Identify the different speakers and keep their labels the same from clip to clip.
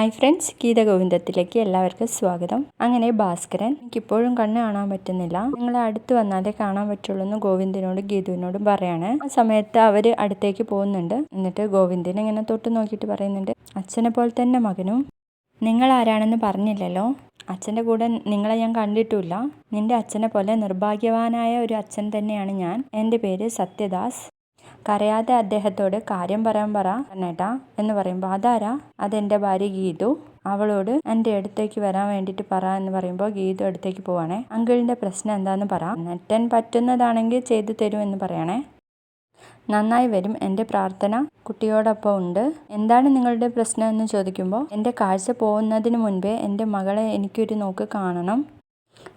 Speaker 1: Hi friends ഗീതഗോവിന്ദത്തിലേക്ക് എല്ലാവർക്കും സ്വാഗതം. അങ്ങനെ ഭാസ്കരൻ എനിക്കിപ്പോഴും കണ്ണ് കാണാൻ പറ്റുന്നില്ല. നിങ്ങൾ അടുത്ത് വന്നാലേ കാണാൻ പറ്റുള്ളൂ എന്ന് ഗോവിന്ദനോടും ഗീതുവിനോടും പറയാണ്. ആ സമയത്ത് അവർ അടുത്തേക്ക് പോകുന്നുണ്ട്. എന്നിട്ട് ഗോവിന്ദൻ ഇങ്ങനെ തൊട്ട് നോക്കിയിട്ട് പറയുന്നുണ്ട് അച്ഛനെ പോലെ തന്നെ മകനും. നിങ്ങൾ ആരാണെന്ന് പറഞ്ഞില്ലല്ലോ. അച്ഛന്റെ കൂടെ നിങ്ങളെ ഞാൻ കണ്ടിട്ടില്ല നിന്റെ അച്ഛനെ പോലെ നിർഭാഗ്യവാനായ ഒരു അച്ഛൻ തന്നെയാണ് ഞാൻ. എന്റെ പേര് സത്യദാസ്. കരയാതെ അദ്ദേഹത്തോട് കാര്യം പറയാൻ പറ കണ്ണേട്ടാ എന്ന് പറയുമ്പോൾ അതാരാ? അതെന്റെ ഭാര്യ ഗീതു. അവളോട് എന്റെ അടുത്തേക്ക് വരാൻ വേണ്ടിയിട്ട് പറ എന്ന് പറയുമ്പോൾ ഗീതു അടുത്തേക്ക് പോവാണേ. അങ്കിളിന്റെ പ്രശ്നം എന്താന്ന് പറ. നെറ്റൻ പറ്റുന്നതാണെങ്കിൽ ചെയ്തു തരും എന്ന് പറയണേ. നന്നായി വരും. എന്റെ പ്രാർത്ഥന കുട്ടിയോടൊപ്പം ഉണ്ട്. എന്താണ് നിങ്ങളുടെ പ്രശ്നം എന്ന് ചോദിക്കുമ്പോൾ എന്റെ കാഴ്ച പോകുന്നതിന് മുൻപേ എന്റെ മകളെ എനിക്കൊരു നോക്ക് കാണണം.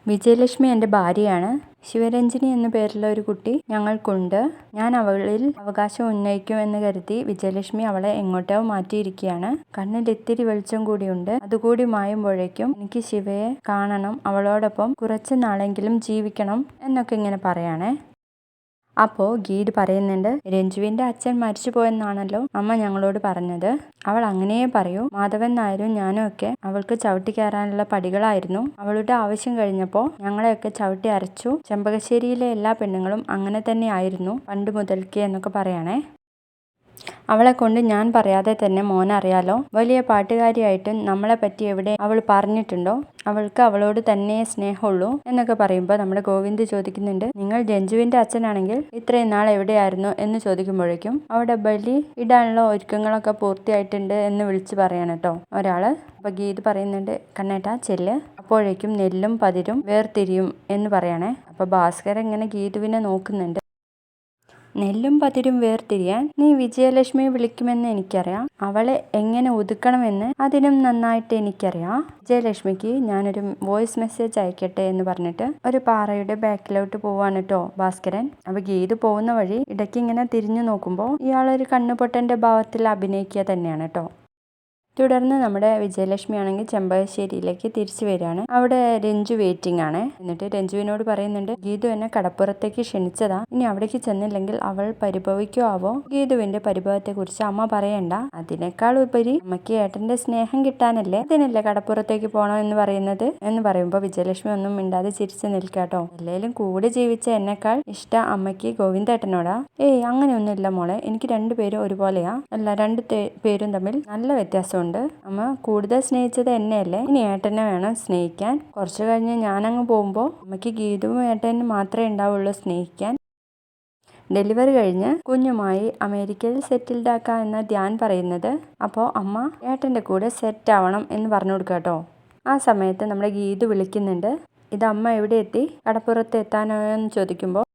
Speaker 1: വിജയലക്ഷ്മി എന്റെ ഭാര്യയാണ്. ശിവരഞ്ജിനി എന്ന പേരുള്ള ഒരു കുട്ടി ഞങ്ങൾക്കുണ്ട്. ഞാൻ അവളിൽ അവകാശം ഉന്നയിക്കും എന്ന് കരുതി വിജയലക്ഷ്മി അവളെ എങ്ങോട്ടോ മാറ്റിയിരിക്കുകയാണ്. കണ്ണിൽ ഇത്തിരി വെളിച്ചം കൂടിയുണ്ട്. അതുകൂടി മായുമ്പോഴേക്കും എനിക്ക് ശിവയെ കാണണം അവളോടൊപ്പം കുറച്ച് നാളെങ്കിലും ജീവിക്കണം എന്നൊക്കെ ഇങ്ങനെ പറയാണേ. അപ്പോൾ ഗീഡ് പറയുന്നുണ്ട് രഞ്ജുവിന്റെ അച്ഛൻ മരിച്ചു പോയെന്നാണല്ലോ അമ്മ ഞങ്ങളോട് പറഞ്ഞത്. അവൾ അങ്ങനെയേ പറയൂ. മാധവൻ നായരും ഞാനും ഒക്കെ അവൾക്ക് ചവിട്ടി കയറാനുള്ള പടികളായിരുന്നു. അവളുടെ ആവശ്യം കഴിഞ്ഞപ്പോൾ ഞങ്ങളെയൊക്കെ ചവിട്ടി അരച്ചു. ചെമ്പകശ്ശേരിയിലെ എല്ലാ പെണ്ണുങ്ങളും അങ്ങനെ തന്നെ ആയിരുന്നു പണ്ട് മുതൽക്കേ എന്നൊക്കെ പറയണേ. അവളെ കൊണ്ട് ഞാൻ പറയാതെ തന്നെ മോനറിയാലോ വലിയ പാട്ടുകാരിയായിട്ടും നമ്മളെ പറ്റി എവിടെ അവൾ പറഞ്ഞിട്ടുണ്ടോ? അവൾക്ക് അവളോട് തന്നെ സ്നേഹമുള്ളൂ എന്നൊക്കെ പറയുമ്പോൾ നമ്മുടെ ഗോവിന്ദ് ചോദിക്കുന്നുണ്ട് നിങ്ങൾ ജഞ്ജുവിന്റെ അച്ഛനാണെങ്കിൽ ഇത്രയും നാൾ എവിടെയായിരുന്നു? എന്ന് ചോദിക്കുമ്പോഴേക്കും അവിടെ ബലി ഇടാനുള്ള ഒരുക്കങ്ങളൊക്കെ പൂർത്തിയായിട്ടുണ്ട് എന്ന് വിളിച്ച് പറയണം കേട്ടോ ഒരാൾ അപ്പൊ ഗീത് പറയുന്നുണ്ട് കണ്ണേട്ടാ ചെല്ല്. അപ്പോഴേക്കും നെല്ലും പതിരും വേർതിരിയും എന്ന് പറയണേ. അപ്പൊ ഭാസ്കർ ഇങ്ങനെ ഗീതുവിനെ നോക്കുന്നുണ്ട്. നെല്ലും പതിരും വേർതിരിയാൻ നീ വിജയലക്ഷ്മിയെ വിളിക്കുമെന്ന് എനിക്കറിയാം. അവളെ എങ്ങനെ ഒതുക്കണമെന്ന് അതിനും നന്നായിട്ട് എനിക്കറിയാം. വിജയലക്ഷ്മിക്ക് ഞാനൊരു വോയിസ് മെസ്സേജ് അയക്കട്ടെ എന്ന് പറഞ്ഞിട്ട് ഒരു പാറയുടെ ബാക്കിലോട്ട് പോവാണ് കേട്ടോ ഭാസ്കരൻ. അപ്പൊ ഗീത് പോകുന്ന വഴി ഇടയ്ക്ക് ഇങ്ങനെ തിരിഞ്ഞു നോക്കുമ്പോൾ ഇയാളൊരു കണ്ണുപൊട്ടന്റെ ഭാവത്തിൽ അഭിനയിക്കുക തന്നെയാണ് കേട്ടോ തുടർന്ന് നമ്മുടെ വിജയലക്ഷ്മി ആണെങ്കിൽ ചെമ്പകശ്ശേരിയിലേക്ക് തിരിച്ചു വരികയാണ്. അവിടെ രഞ്ജു വെയിറ്റിംഗ് ആണ്. എന്നിട്ട് രഞ്ജുവിനോട് പറയുന്നുണ്ട് ഗീതു എന്നെ കടപ്പുറത്തേക്ക് ക്ഷണിച്ചതാ. ഇനി അവിടേക്ക് ചെന്നില്ലെങ്കിൽ അവൾ പരിഭവിക്കോ ആവോ ഗീതുവിന്റെ പരിഭവത്തെ കുറിച്ച് അമ്മ പറയണ്ട. അതിനേക്കാൾ ഉപരി അമ്മയ്ക്ക് ഏട്ടന്റെ സ്നേഹം കിട്ടാനല്ലേ അതിനല്ലേ കടപ്പുറത്തേക്ക് പോകണം എന്ന് പറയുന്നത്? എന്ന് പറയുമ്പോൾ വിജയലക്ഷ്മി ഒന്നും മിണ്ടാതെ ചിരിച്ചു നിൽക്കാട്ടോ. എല്ലാവരും കൂടെ ജീവിച്ച എന്നെക്കാൾ ഇഷ്ട അമ്മയ്ക്ക് ഗോവിന്ദേട്ടനോടാ? ഏയ് അങ്ങനെയൊന്നുമില്ല മോളെ. എനിക്ക് രണ്ടുപേരും ഒരുപോലെയാ. അല്ല രണ്ട് പേരും തമ്മിൽ നല്ല വ്യത്യാസം ഉണ്ട് അമ്മ കൂടുതൽ സ്നേഹിച്ചത് എന്നെയല്ലേ? ഇനി ഏട്ടനെ വേണം സ്നേഹിക്കാൻ. കുറച്ചു കഴിഞ്ഞ് ഞാനങ്ങ് പോകുമ്പോൾ അമ്മയ്ക്ക് ഗീതവും ഏട്ടനും മാത്രമേ ഉണ്ടാവുള്ളൂ സ്നേഹിക്കാൻ. ഡെലിവറി കഴിഞ്ഞ് കുഞ്ഞുമായി അമേരിക്കയിൽ സെറ്റിൽഡ് ആക്കുക എന്ന ധ്യാൻ പറയുന്നത്. അപ്പോൾ അമ്മ ഏട്ടന്റെ കൂടെ സെറ്റ് ആവണം എന്ന് പറഞ്ഞു കൊടുക്കുക കേട്ടോ. ആ സമയത്ത് നമ്മുടെ ഗീതു വിളിക്കുന്നുണ്ട്. ഇത് അമ്മ എവിടെ എത്തി? കടപ്പുറത്ത് എത്താനോ എന്ന് ചോദിക്കുമ്പോൾ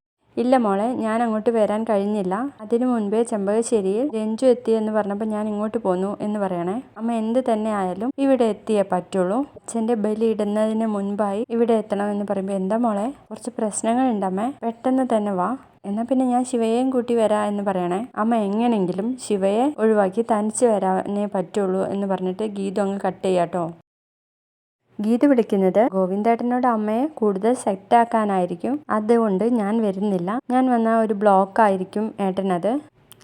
Speaker 1: ഇല്ല മോളെ ഞാൻ അങ്ങോട്ട് വരാൻ കഴിഞ്ഞില്ല. അതിനു മുൻപേ ചെമ്പകശ്ശേരിയിൽ രഞ്ജു എത്തി എന്ന് പറഞ്ഞപ്പോൾ ഞാൻ ഇങ്ങോട്ട് പോന്നു എന്ന് പറയണേ. അമ്മ എന്ത് തന്നെ ആയാലും ഇവിടെ എത്തിയേ പറ്റുള്ളൂ. അച്ഛന്റെ ബലി ഇടുന്നതിന് മുൻപായി ഇവിടെ എത്തണം എന്ന് പറയുമ്പോൾ എന്താ മോളെ കുറച്ച് പ്രശ്നങ്ങൾ ഉണ്ടമ്മേ പെട്ടെന്ന് തന്നെ വാ. എന്നാൽ പിന്നെ ഞാൻ ശിവയെയും കൂട്ടി വരാ എന്ന് പറയണേ. അമ്മ എങ്ങനെങ്കിലും ശിവയെ ഒഴിവാക്കി തനിച്ച് വരാനേ പറ്റുള്ളൂ എന്ന് പറഞ്ഞിട്ട് ഗീതു അങ്ങ് കട്ട് ചെയ്യാട്ടോ ഗീത വിളിക്കുന്നത് ഗോവിന്ദേട്ടനോട് അമ്മയെ കൂടുതൽ സെറ്റാക്കാനായിരിക്കും. അതുകൊണ്ട് ഞാൻ വരുന്നില്ല. ഞാൻ വന്ന ഒരു ബ്ലോക്ക് ആയിരിക്കും ഏട്ടനത്.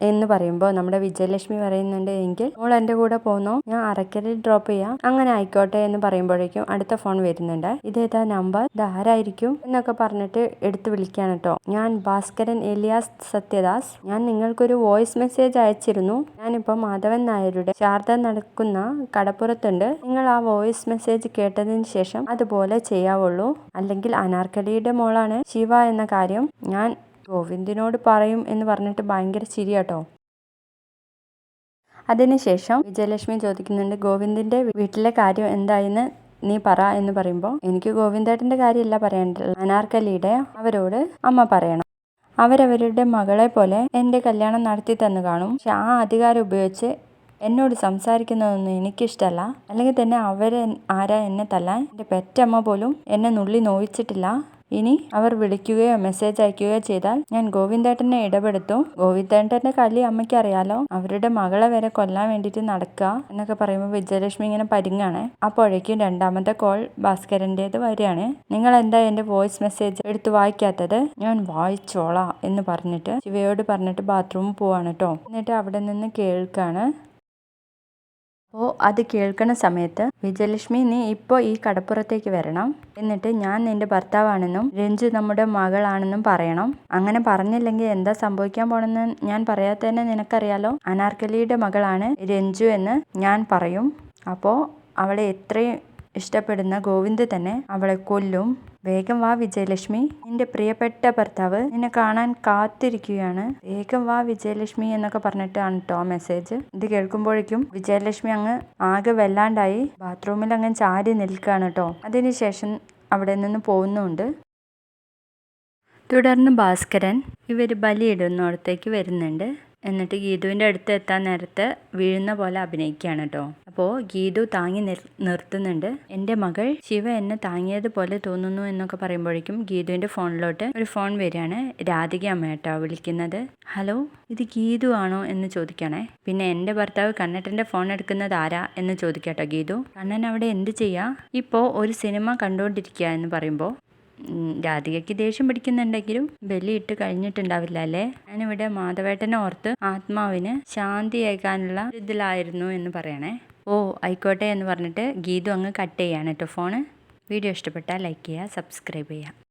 Speaker 1: എന്ന് പറയുമ്പോൾ നമ്മുടെ വിജയലക്ഷ്മി പറയുന്നുണ്ട് എങ്കിൽ മോൾ എന്റെ കൂടെ പോന്നോ? ഞാൻ അറക്കലിൽ ഡ്രോപ്പ് ചെയ്യാം. അങ്ങനെ ആയിക്കോട്ടെ എന്ന് പറയുമ്പോഴേക്കും അടുത്ത ഫോൺ വരുന്നുണ്ട്. ഇതേതാ നമ്പർ ഇതാരായിരിക്കും എന്നൊക്കെ പറഞ്ഞിട്ട് എടുത്ത് വിളിക്കാൻ കേട്ടോ. ഞാൻ ഭാസ്കരൻ എലിയാസ് സത്യദാസ്. ഞാൻ നിങ്ങൾക്കൊരു വോയിസ് മെസ്സേജ് അയച്ചിരുന്നു. ഞാനിപ്പോൾ മാധവൻ നായരുടെ ശാരദ നടക്കുന്ന കടപ്പുറത്തുണ്ട്. നിങ്ങൾ ആ വോയിസ് മെസ്സേജ് കേട്ടതിന് ശേഷം അതുപോലെ ചെയ്യാവുള്ളൂ. അല്ലെങ്കിൽ അനാർക്കലിയുടെ മോളാണ് ശിവ എന്ന കാര്യം ഞാൻ ഗോവിന്ദിനോട് പറയും എന്ന് പറഞ്ഞിട്ട് ഭയങ്കര ചിരിയാട്ടോ. അതിനുശേഷം വിജയലക്ഷ്മി ചോദിക്കുന്നുണ്ട് ഗോവിന്ദിന്റെ വീട്ടിലെ കാര്യം എന്തായെന്ന് നീ പറ എന്ന് പറയുമ്പോൾ എനിക്ക് ഗോവിന്ദേട്ടന്റെ കാര്യമല്ല പറയേണ്ടത്. അനാർക്കലിയുടെ അവരോട് അമ്മ പറയണം. അവരവരുടെ മകളെ പോലെ എന്റെ കല്യാണം നടത്തി തന്നു കാണും. പക്ഷെ ആ അധികാരം ഉപയോഗിച്ച് എന്നോട് സംസാരിക്കുന്നതൊന്നും എനിക്കിഷ്ടമല്ല അല്ലെങ്കിൽ തന്നെ അവരെ ആരാ എന്നെ തല്ലാൻ? എന്റെ പെറ്റമ്മ പോലും എന്നെ നുള്ളി നോവിച്ചിട്ടില്ല. ഇനി അവർ വിളിക്കുകയോ മെസ്സേജ് അയക്കുകയോ ചെയ്താൽ ഞാൻ ഗോവിന്ദേട്ടനെ ഇടപെടുത്തും. ഗോവിന്ദേട്ടന്റെ കളി അമ്മയ്ക്ക് അറിയാലോ അവരുടെ മകളെ വരെ കൊല്ലാൻ വേണ്ടിയിട്ട് നടക്കുക എന്നൊക്കെ പറയുമ്പോൾ വിജയലക്ഷ്മി ഇങ്ങനെ പരിങ്ങാണ്. അപ്പോഴേക്കും രണ്ടാമത്തെ കോൾ ഭാസ്കരന്റെത് വരികയാണ്. നിങ്ങൾ എന്താ എന്റെ വോയിസ് മെസ്സേജ് എടുത്ത് വായിക്കാത്തത്? ഞാൻ വായിച്ചോളാം എന്ന് പറഞ്ഞിട്ട് ശിവയോട് പറഞ്ഞിട്ട് ബാത്റൂമിൽ പോവാണ് കേട്ടോ എന്നിട്ട് അവിടെ നിന്ന് കേൾക്കാണ്. അപ്പോൾ അത് കേൾക്കുന്ന സമയത്ത് വിജയലക്ഷ്മി നീ ഇപ്പോൾ ഈ കടപ്പുറത്തേക്ക് വരണം. എന്നിട്ട് ഞാൻ നിന്റെ ഭർത്താവാണെന്നും രഞ്ജു നമ്മുടെ മകളാണെന്നും പറയണം. അങ്ങനെ പറഞ്ഞില്ലെങ്കിൽ എന്താ സംഭവിക്കാൻ പോണെന്ന് ഞാൻ പറയാത്തതന്നെ നിനക്കറിയാലോ? അനാർക്കലിയുടെ മകളാണ് രഞ്ജു എന്ന് ഞാൻ പറയും. അപ്പോൾ അവളെ എത്രയും ഇഷ്ടപ്പെടുന്ന ഗോവിന്ദ് തന്നെ അവളെ കൊല്ലും. വേഗം വാ വിജയലക്ഷ്മി. നിന്റെ പ്രിയപ്പെട്ട ഭർത്താവ് നിന്നെ കാണാൻ കാത്തിരിക്കുകയാണ്. വേഗം വാ വിജയലക്ഷ്മി എന്നൊക്കെ പറഞ്ഞിട്ടാണ് കേട്ടോ മെസ്സേജ് ഇത് കേൾക്കുമ്പോഴേക്കും വിജയലക്ഷ്മി അങ്ങ് ആകെ വല്ലാണ്ടായി. ബാത്റൂമിൽ അങ്ങ് ചാരി നിൽക്കുകയാണ് കേട്ടോ അതിനുശേഷം അവിടെ നിന്ന് പോകുന്നുണ്ട്. തുടർന്ന് ഭാസ്കരൻ ഇവർ ബലിയിടുന്നിടത്തേക്ക് വരുന്നുണ്ട്. എന്നിട്ട് ഗീതുവിന്റെ അടുത്ത് എത്താൻ നേരത്ത് വീഴുന്ന പോലെ അഭിനയിക്കുകയാണ് കേട്ടോ അപ്പോൾ ഗീതു താങ്ങി നിർ നിർത്തുന്നുണ്ട്. എന്റെ മകൾ ശിവ എന്നെ താങ്ങിയതുപോലെ തോന്നുന്നു എന്നൊക്കെ പറയുമ്പോഴേക്കും ഗീതുവിന്റെ ഫോണിലോട്ട് ഒരു ഫോൺ വരികയാണ് രാധിക അമ്മ കേട്ടോ വിളിക്കുന്നത്. ഹലോ ഇത് ഗീതു ആണോ? എന്ന് ചോദിക്കണേ പിന്നെ എന്റെ ഭർത്താവ് കണ്ണട്ടന്റെ ഫോൺ എടുക്കുന്നത് ആരാ? എന്ന് ചോദിക്കട്ടോ ഗീതു. കണ്ണൻ അവിടെ എന്ത് ചെയ്യുക ഇപ്പോൾ ഒരു സിനിമ കണ്ടുകൊണ്ടിരിക്കുക എന്ന് പറയുമ്പോൾ രാധികയ്ക്ക് ദേഷ്യം പിടിക്കുന്നുണ്ടെങ്കിലും ബലിയിട്ട് കഴിഞ്ഞിട്ടുണ്ടാവില്ല അല്ലേ? ഞാനിവിടെ മാധവേട്ടനെ ഓർത്ത് ആത്മാവിന് ശാന്തിയേക്കാനുള്ള ഇതിലായിരുന്നു എന്ന് പറയണേ. ഓ ആയിക്കോട്ടെ എന്ന് പറഞ്ഞിട്ട് ഗീതു അങ്ങ് കട്ട് ചെയ്യാണ് കേട്ടോ ഫോണ്. വീഡിയോ ഇഷ്ടപ്പെട്ടാൽ ലൈക്ക് ചെയ്യുക സബ്സ്ക്രൈബ് ചെയ്യുക.